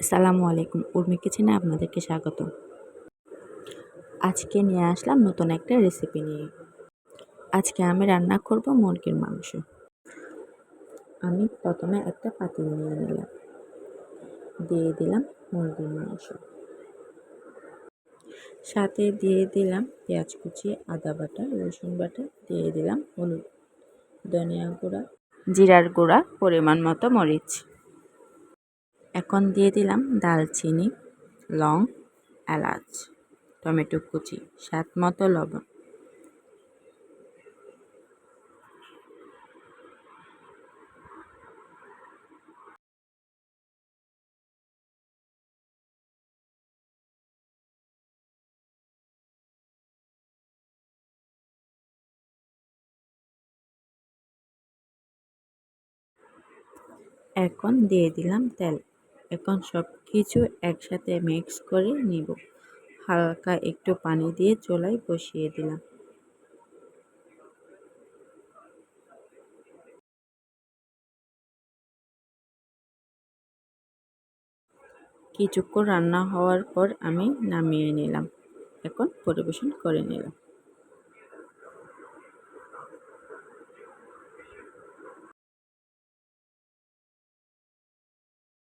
আসসালামু আলাইকুম, উর্মি কিচেনে আপনাদেরকে স্বাগত। আজকে নিয়ে আসলাম নতুন একটা রেসিপি নিয়ে। আজকে আমি রান্না করব মুরগির মাংস। আমি প্রথমে একটা পাতিল নিয়ে নিলাম। দিয়ে দিলাম মুরগির মাংস। সাথে দিয়ে দিলাম পেঁয়াজ কুচি, আদা বাটা, রসুন বাটা, দিয়ে দিলাম হলুদ, ধনিয়া গুঁড়া, জিরার গুঁড়া, পরিমাণ মতো মরিচ। এখন দিয়ে দিলাম দালচিনি, লং, এলাচ, টমেটো কুচি, স্বাদ মতো লবণ। এখন দিয়ে দিলাম তেল। এখন সব কিছু একসাথে মিক্স করে নিব। হালকা একটু পানি দিয়ে চোলায় বসিয়ে দিলাম। কিছুক্ষণ রান্না হওয়ার পর আমি নামিয়ে নিলাম। এখন পরিবেশন করে নিলাম।